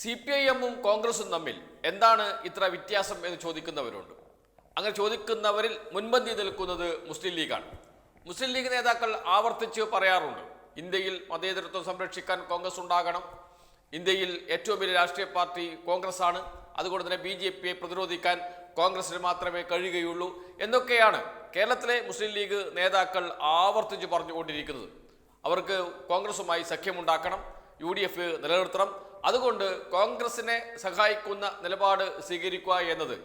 C P I എമ്മും കോൺഗ്രസും തമ്മിൽ എന്താണ് ഇത്ര വ്യത്യാസം എന്ന് ചോദിക്കുന്നവരുണ്ട്. അങ്ങനെ ചോദിക്കുന്നവരിൽ മുൻപന്തി നിൽക്കുന്നത് മുസ്ലിം ലീഗാണ്. മുസ്ലിം ലീഗ് നേതാക്കൾ ആവർത്തിച്ച് പറയാറുണ്ട് ഇന്ത്യയിൽ മതേതരത്വം സംരക്ഷിക്കാൻ കോൺഗ്രസ് ഉണ്ടാകണം. ഇന്ത്യയിൽ ഏറ്റവും വലിയ രാഷ്ട്രീയ പാർട്ടി കോൺഗ്രസ് ആണ് അതുകൊണ്ട് തന്നെ ബി ജെ പിയെ പ്രതിരോധിക്കാൻ കോൺഗ്രസിന് മാത്രമേ കഴിയുകയുള്ളൂ എന്നൊക്കെയാണ് കേരളത്തിലെ മുസ്ലിം ലീഗ് നേതാക്കൾ ആവർത്തിച്ച് പറഞ്ഞുകൊണ്ടിരിക്കുന്നത്. അവർക്ക് കോൺഗ്രസുമായി സഖ്യമുണ്ടാക്കണം യു ഡി എഫ് നിലനിർത്തണം. അതുകൊണ്ട് കോൺഗ്രസിനെ സഹായിക്കുന്ന നിലപാട് സ്വീകരിക്കുക എന്നത്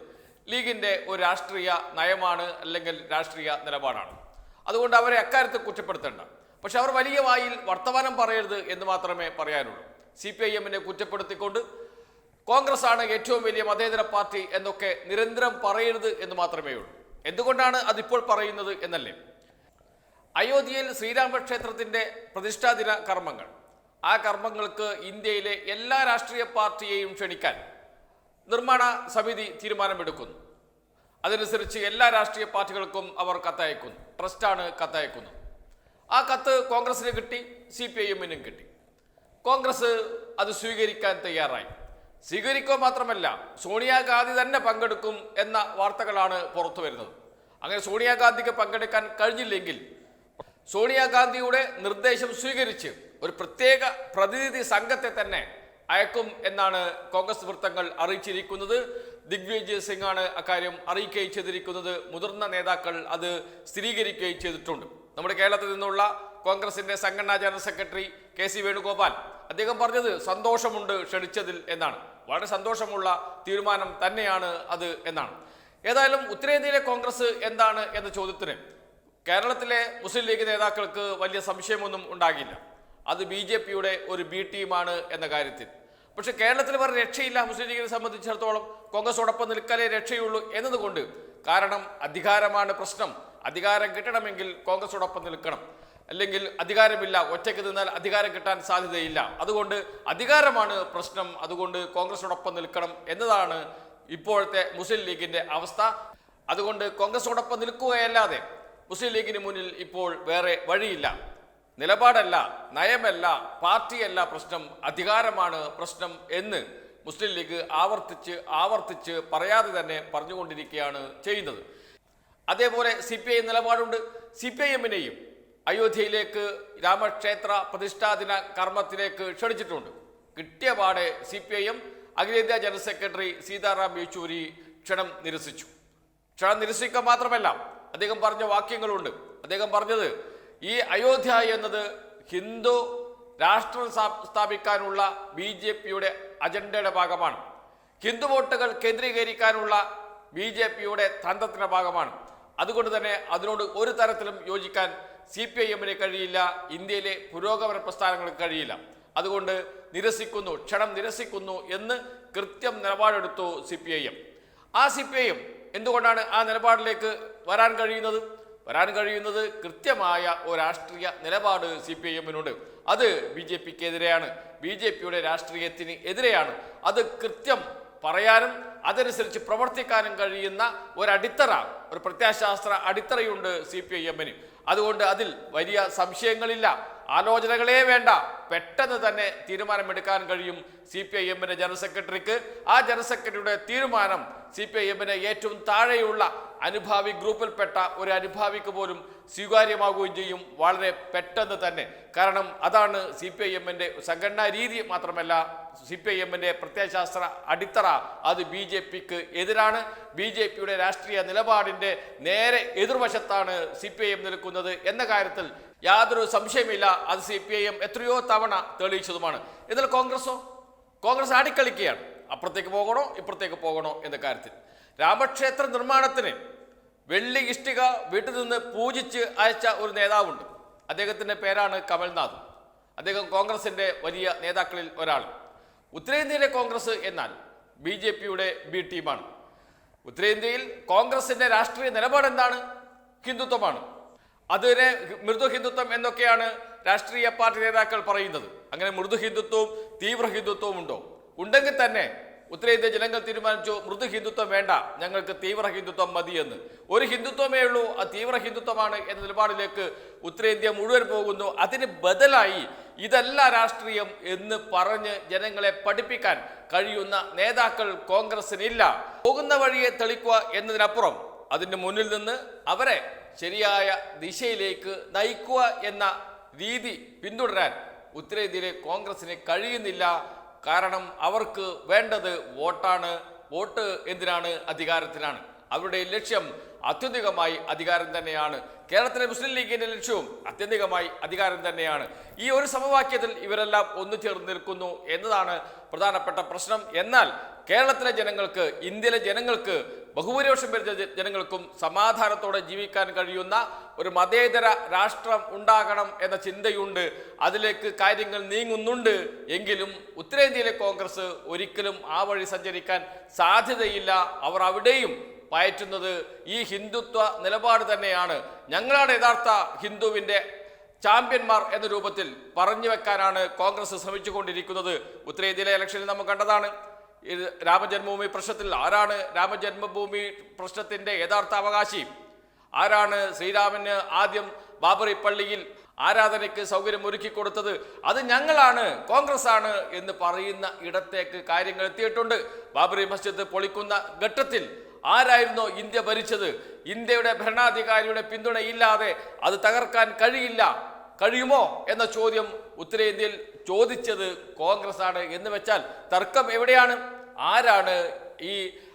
ലീഗിന്റെ ഒരു രാഷ്ട്രീയ നയമാണ് അല്ലെങ്കിൽ രാഷ്ട്രീയ നിലപാടാണ്. അതുകൊണ്ട് അവരെ അക്കാര്യത്തിൽ കുറ്റപ്പെടുത്തേണ്ട. പക്ഷെ അവർ വലിയ വായിൽ വർത്തമാനം പറയരുത് എന്ന് മാത്രമേ പറയാനുള്ളൂ. സി പി ഐ എമ്മിനെ കുറ്റപ്പെടുത്തിക്കൊണ്ട് കോൺഗ്രസ് ആണ് ഏറ്റവും വലിയ മതേതര പാർട്ടി എന്നൊക്കെ നിരന്തരം പറയരുത് എന്ന് മാത്രമേ ഉള്ളൂ. എന്തുകൊണ്ടാണ് അതിപ്പോൾ പറയുന്നത് എന്നല്ലേ? അയോധ്യയിൽ ശ്രീരാമക്ഷേത്രത്തിന്റെ പ്രതിഷ്ഠാദിന കർമ്മങ്ങൾ. ആ കർമ്മങ്ങൾക്ക് ഇന്ത്യയിലെ എല്ലാ രാഷ്ട്രീയ പാർട്ടിയെയും ക്ഷണിക്കാൻ നിർമ്മാണ സമിതി തീരുമാനമെടുക്കുന്നു. അതനുസരിച്ച് എല്ലാ രാഷ്ട്രീയ പാർട്ടികൾക്കും അവർ കത്തയക്കുന്നു. ട്രസ്റ്റാണ് കത്തയക്കുന്നത്. ആ കത്ത് കോൺഗ്രസിന് കിട്ടി സി പി ഐ എമ്മിനും കിട്ടി. കോൺഗ്രസ് അത് സ്വീകരിക്കാൻ തയ്യാറായി. സ്വീകരിക്കുക മാത്രമല്ല സോണിയാഗാന്ധി തന്നെ പങ്കെടുക്കും എന്ന വാർത്തകളാണ് പുറത്തു വരുന്നത്. അങ്ങനെ സോണിയാഗാന്ധിക്ക് പങ്കെടുക്കാൻ കഴിഞ്ഞില്ലെങ്കിൽ സോണിയാഗാന്ധിയുടെ നിർദ്ദേശം സ്വീകരിച്ച് ഒരു പ്രത്യേക പ്രതിനിധി സംഘത്തെ തന്നെ അയക്കും എന്നാണ് കോൺഗ്രസ് വൃത്തങ്ങൾ അറിയിച്ചിരിക്കുന്നത്. ദിഗ്വിജയ് സിംഗ് ആണ് അക്കാര്യം അറിയിക്കുകയും ചെയ്തിരിക്കുന്നത്. മുതിർന്ന നേതാക്കൾ അത് സ്ഥിരീകരിക്കുകയും ചെയ്തിട്ടുണ്ട്. നമ്മുടെ കേരളത്തിൽ നിന്നുള്ള കോൺഗ്രസിന്റെ സംഘടനാ general secretary K C Venugopal അദ്ദേഹം പറഞ്ഞത് സന്തോഷമുണ്ട് ക്ഷണിച്ചതിൽ എന്നാണ്. വളരെ സന്തോഷമുള്ള തീരുമാനം തന്നെയാണ് അത് എന്നാണ്. ഏതായാലും ഉത്തരേന്ത്യയിലെ കോൺഗ്രസ് എന്താണ് എന്ന ചോദ്യത്തിന് കേരളത്തിലെ മുസ്ലിം ലീഗ് നേതാക്കൾക്ക് വലിയ സംശയമൊന്നും ഉണ്ടാകില്ല. അത് ബി ജെ പിയുടെ ഒരു ബി ടീമാണ് എന്ന കാര്യത്തിൽ. പക്ഷെ കേരളത്തിൽ വേറെ രക്ഷയില്ല മുസ്ലിം ലീഗിനെ സംബന്ധിച്ചിടത്തോളം. കോൺഗ്രസോടൊപ്പം നിൽക്കലേ രക്ഷയുള്ളൂ എന്നതുകൊണ്ട് കാരണം അധികാരമാണ് പ്രശ്നം. അധികാരം കിട്ടണമെങ്കിൽ കോൺഗ്രസോടൊപ്പം നിൽക്കണം. അല്ലെങ്കിൽ അധികാരമില്ല ഒറ്റയ്ക്ക് നിന്നാൽ അധികാരം കിട്ടാൻ സാധ്യതയില്ല. അതുകൊണ്ട് അധികാരമാണ് പ്രശ്നം. അതുകൊണ്ട് കോൺഗ്രസോടൊപ്പം നിൽക്കണം എന്നതാണ് ഇപ്പോഴത്തെ മുസ്ലിം ലീഗിന്റെ അവസ്ഥ. അതുകൊണ്ട് കോൺഗ്രസോടൊപ്പം നിൽക്കുകയല്ലാതെ മുസ്ലിം ലീഗിന് മുന്നിൽ ഇപ്പോൾ വേറെ വഴിയില്ല. നിലപാടല്ല നയമല്ല പാർട്ടിയല്ല പ്രശ്നം അധികാരമാണ് പ്രശ്നം എന്ന് മുസ്ലിം ലീഗ് ആവർത്തിച്ച് ആവർത്തിച്ച് പറയാതെ തന്നെ പറഞ്ഞുകൊണ്ടിരിക്കുകയാണ് ചെയ്യുന്നത്. അതേപോലെ സി പി ഐ നിലപാടുണ്ട്. സി പി ഐ എമ്മിനെയും അയോധ്യയിലേക്ക് രാമക്ഷേത്ര പ്രതിഷ്ഠാദിന കർമ്മത്തിലേക്ക് ക്ഷണിച്ചിട്ടുണ്ട്. കിട്ടിയ പാടെ സി പി ഐ എം അഖിലേന്ത്യാ ജനറൽ സെക്രട്ടറി സീതാറാം യെച്ചൂരി ക്ഷണം നിരസിച്ചു. ക്ഷണം നിരസിക്കുക മാത്രമല്ല അദ്ദേഹം പറഞ്ഞ വാക്യങ്ങളുണ്ട്. അദ്ദേഹം പറഞ്ഞത് ഈ അയോധ്യ എന്നത് ഹിന്ദു രാഷ്ട്രം സ്ഥാപിക്കാനുള്ള ബി ജെ പിയുടെ അജണ്ടയുടെ ഭാഗമാണ്. ഹിന്ദു വോട്ടുകൾ കേന്ദ്രീകരിക്കാനുള്ള ബി ജെ പിയുടെ തന്ത്രത്തിന്റെ ഭാഗമാണ്. അതുകൊണ്ട് തന്നെ അതിനോട് ഒരു തരത്തിലും യോജിക്കാൻ സി പി ഐ എമ്മിന് കഴിയില്ല ഇന്ത്യയിലെ പുരോഗമന പ്രസ്ഥാനങ്ങൾക്ക് കഴിയില്ല. അതുകൊണ്ട് നിരസിക്കുന്നു ക്ഷണം നിരസിക്കുന്നു എന്ന് കൃത്യം നിലപാടെടുത്തു സി പി ഐ എം. ആ സി പി ഐ എം എന്തുകൊണ്ടാണ് ആ നിലപാടിലേക്ക് വരാൻ കഴിയുന്നത്? വരാൻ കഴിയുന്നത് കൃത്യമായ ഒരു രാഷ്ട്രീയ നിലപാട് സി പി ഐ എമ്മിനുണ്ട്. അത് ബി ജെ പിക്ക് എതിരെയാണ് ബി ജെ പിയുടെ രാഷ്ട്രീയത്തിന് എതിരെയാണ്. അത് കൃത്യം പറയാനും അതനുസരിച്ച് പ്രവർത്തിക്കാനും കഴിയുന്ന ഒരടിത്തറ ഒരു പ്രത്യാശാസ്ത്ര അടിത്തറയുണ്ട് സി പി ഐ എമ്മിന്. അതുകൊണ്ട് അതിൽ വലിയ സംശയങ്ങളില്ല. ആലോചനകളേ വേണ്ട. പെട്ടെന്ന് തന്നെ തീരുമാനമെടുക്കാൻ കഴിയും സി പി ഐ എമ്മിന്റെ ജനറൽ സെക്രട്ടറിക്ക്. ആ ജനറൽ സെക്രട്ടറിയുടെ തീരുമാനം സി പി ഐ എമ്മിന് ഏറ്റവും താഴെയുള്ള അനുഭാവി ഗ്രൂപ്പിൽപ്പെട്ട ഒരു അനുഭാവിക്ക് പോലും സ്വീകാര്യമാകുകയും ചെയ്യും വളരെ പെട്ടെന്ന് തന്നെ. കാരണം അതാണ് സി പി ഐ എമ്മിന്റെ സംഘടനാ രീതി മാത്രമല്ല സി പി ഐ എമ്മിന്റെ പ്രത്യയശാസ്ത്ര അടിത്തറ. അത് ബി ജെ പിക്ക് എതിരാണ്. ബി ജെ പിയുടെ രാഷ്ട്രീയ നിലപാടിന്റെ നേരെ എതിർവശത്താണ് സി പി ഐ എം നിൽക്കുന്നത് എന്ന കാര്യത്തിൽ യാതൊരു സംശയമില്ല അത് സി പി ഐ എം എത്രയോ തവണ തെളിയിച്ചതുമാണ്. എന്നാൽ കോൺഗ്രസോ? കോൺഗ്രസ് ആടിക്കളിക്കുകയാണ് അപ്പുറത്തേക്ക് പോകണോ? ഇപ്പുറത്തേക്ക് പോകണോ എന്ന കാര്യത്തിൽ. രാമക്ഷേത്ര നിർമ്മാണത്തിന് വെള്ളി ഇഷ്ടിക വീട്ടിൽ നിന്ന് പൂജിച്ച് അയച്ച ഒരു നേതാവുണ്ട്. അദ്ദേഹത്തിന്റെ പേരാണ് കമൽനാഥ്. അദ്ദേഹം കോൺഗ്രസിന്റെ വലിയ നേതാക്കളിൽ ഒരാൾ ഉത്തരേന്ത്യയിലെ കോൺഗ്രസ് എന്നാൽ ബി ജെ പിയുടെ ബി ടീമാണ്. ഉത്തരേന്ത്യയിൽ കോൺഗ്രസിന്റെ രാഷ്ട്രീയ നിലപാട് എന്താണ് ഹിന്ദുത്വമാണ്. അതിനെ മൃദു ഹിന്ദുത്വം എന്നൊക്കെയാണ് രാഷ്ട്രീയ പാർട്ടി നേതാക്കൾ പറയുന്നത്. അങ്ങനെ മൃദു ഹിന്ദുത്വവും തീവ്ര ഹിന്ദുത്വവും ഉണ്ടോ? ഉണ്ടെങ്കിൽ തന്നെ ഉത്തരേന്ത്യ ജനങ്ങൾ തീരുമാനിച്ചു മൃദു ഹിന്ദുത്വം വേണ്ട ഞങ്ങൾക്ക് തീവ്ര ഹിന്ദുത്വം മതിയെന്ന് ഒരു ഹിന്ദുത്വമേ ഉള്ളൂ ആ തീവ്ര ഹിന്ദുത്വമാണ് എന്ന നിലപാടിലേക്ക് ഉത്തരേന്ത്യ മുഴുവൻ പോകുന്നു. അതിന് ബദലായി ഇതല്ല രാഷ്ട്രീയം എന്ന് പറഞ്ഞ് ജനങ്ങളെ പഠിപ്പിക്കാൻ കഴിയുന്ന നേതാക്കൾ കോൺഗ്രസിനില്ല പോകുന്ന വഴിയെ തെളിക്കുക എന്നതിനപ്പുറം അതിന്റെ മുന്നിൽ നിന്ന് അവരെ ശരിയായ ദിശയിലേക്ക് നയിക്കുക എന്ന രീതി പിന്തുടരാൻ ഉത്തരേന്ത്യയിലെ കോൺഗ്രസിന് കഴിയുന്നില്ല. കാരണം അവർക്ക് വേണ്ടത് വോട്ടാണ്. വോട്ട് എന്തിനാണ്? അധികാരത്തിനാണ്. അവരുടെ ലക്ഷ്യം അത്യന്തികമായി അധികാരം തന്നെയാണ്. കേരളത്തിലെ മുസ്ലിം ലീഗിന്റെ ലക്ഷ്യവും അത്യന്തികമായി അധികാരം തന്നെയാണ്. ഈ ഒരു സമവാക്യത്തിൽ ഇവരെല്ലാം ഒന്നു ചേർന്ന് നിൽക്കുന്നു എന്നതാണ് പ്രധാനപ്പെട്ട പ്രശ്നം. എന്നാൽ കേരളത്തിലെ ജനങ്ങൾക്ക് ഇന്ത്യയിലെ ജനങ്ങൾക്ക് ബഹുഭൂരിപക്ഷം വരുന്ന ജനങ്ങൾക്കും സമാധാനത്തോടെ ജീവിക്കാൻ കഴിയുന്ന ഒരു മതേതര രാഷ്ട്രം ഉണ്ടാകണം എന്ന ചിന്തയുണ്ട്. അതിലേക്ക് കാര്യങ്ങൾ നീങ്ങുന്നുണ്ട്. എങ്കിലും ഉത്തരേന്ത്യയിലെ കോൺഗ്രസ് ഒരിക്കലും ആ വഴി സഞ്ചരിക്കാൻ സാധ്യതയില്ല. അവർ അവിടെയും പയറ്റുന്നത് ഈ ഹിന്ദുത്വ നിലപാട് തന്നെയാണ്. ഞങ്ങളാണ് യഥാർത്ഥ ഹിന്ദുവിന്റെ ചാമ്പ്യന്മാർ എന്ന രൂപത്തിൽ പറഞ്ഞു വെക്കാനാണ് കോൺഗ്രസ് ശ്രമിച്ചുകൊണ്ടിരിക്കുന്നത്. ഉത്തരേന്ത്യയിലെ ഇലക്ഷനിൽ നമ്മൾ കണ്ടതാണ്. രാമജന്മഭൂമി പ്രശ്നത്തിൽ ആരാണ് രാമജന്മഭൂമി പ്രശ്നത്തിന്റെ യഥാർത്ഥ അവകാശി? ആരാണ് ശ്രീരാമന് ആദ്യം ബാബറി പള്ളിയിൽ ആരാധനയ്ക്ക് സൗകര്യം ഒരുക്കി കൊടുത്തത്? അത് ഞങ്ങളാണ് കോൺഗ്രസ് ആണ് എന്ന് പറയുന്ന ഇടത്തേക്ക് കാര്യങ്ങൾ എത്തിയിട്ടുണ്ട്. ബാബറി മസ്ജിദ് പൊളിക്കുന്ന ഘട്ടത്തിൽ ആരായിരുന്നു ഇന്ത്യ ഭരിച്ചത്? ഇന്ത്യയുടെ ഭരണാധികാരിയുടെ പിന്തുണയില്ലാതെ അത് തകർക്കാൻ കഴിയില്ല. കഴിയുമോ എന്ന ചോദ്യം ഉത്തരേന്ത്യയിൽ ചോദിച്ചത് കോൺഗ്രസ് ആണ് എന്ന് വെച്ചാൽ തർക്കം എവിടെയാണ്? ആരാണ് ഈ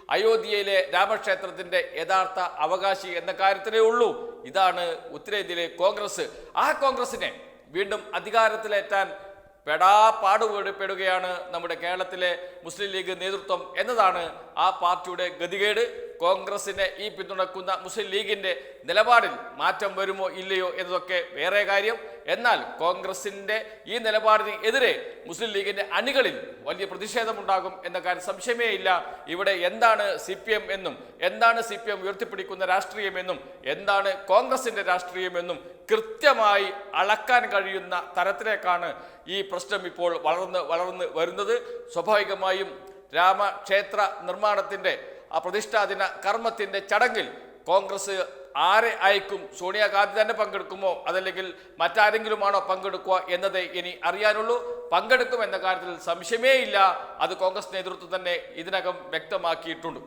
അയോധ്യയിലെ രാമക്ഷേത്രത്തിന്റെ യഥാർത്ഥ അവകാശി എന്ന കാര്യത്തിലേ ഉള്ളൂ. ഇതാണ് ഉത്തരേന്ത്യയിലെ കോൺഗ്രസ്. ആ കോൺഗ്രസിനെ വീണ്ടും അധികാരത്തിലേറ്റാൻ പെടാ പാടുപെടുകയാണ് നമ്മുടെ കേരളത്തിലെ മുസ്ലിം ലീഗ് നേതൃത്വം എന്നതാണ് ആ പാർട്ടിയുടെ ഗതികേട്. കോൺഗ്രസിനെ ഈ പിന്തുണക്കുന്ന മുസ്ലിം ലീഗിന്റെ നിലപാടിൽ മാറ്റം വരുമോ ഇല്ലയോ എന്നതൊക്കെ വേറെ കാര്യം. എന്നാൽ കോൺഗ്രസിന്റെ ഈ നിലപാടിന് എതിരെ മുസ്ലിം ലീഗിന്റെ അണികളിൽ വലിയ പ്രതിഷേധമുണ്ടാകും എന്ന കാര്യം സംശയമേ ഇല്ല. ഇവിടെ എന്താണ് സി പി എം എന്നും എന്താണ് സി പി എം ഉയർത്തിപ്പിടിക്കുന്ന രാഷ്ട്രീയമെന്നും എന്താണ് കോൺഗ്രസിന്റെ രാഷ്ട്രീയമെന്നും കൃത്യമായി അളക്കാൻ കഴിയുന്ന തരത്തിലേക്കാണ് ഈ പ്രശ്നം ഇപ്പോൾ വളർന്ന് വളർന്ന് വരുന്നത്. സ്വാഭാവികമായും രാമക്ഷേത്ര നിർമ്മാണത്തിന്റെ ആ പ്രതിഷ്ഠാദിന കർമ്മത്തിന്റെ ചടങ്ങിൽ കോൺഗ്രസ് ആരെ അയക്കും? സോണിയാഗാന്ധി തന്നെ പങ്കെടുക്കുമോ? അതല്ലെങ്കിൽ മറ്റാരെങ്കിലുമാണോ പങ്കെടുക്കുക എന്നത് ഇനി അറിയാനുള്ളൂ. പങ്കെടുക്കും എന്ന കാര്യത്തിൽ സംശയമേ ഇല്ല. അത് കോൺഗ്രസ് നേതൃത്വം തന്നെ ഇതിനകം വ്യക്തമാക്കിയിട്ടുണ്ട്.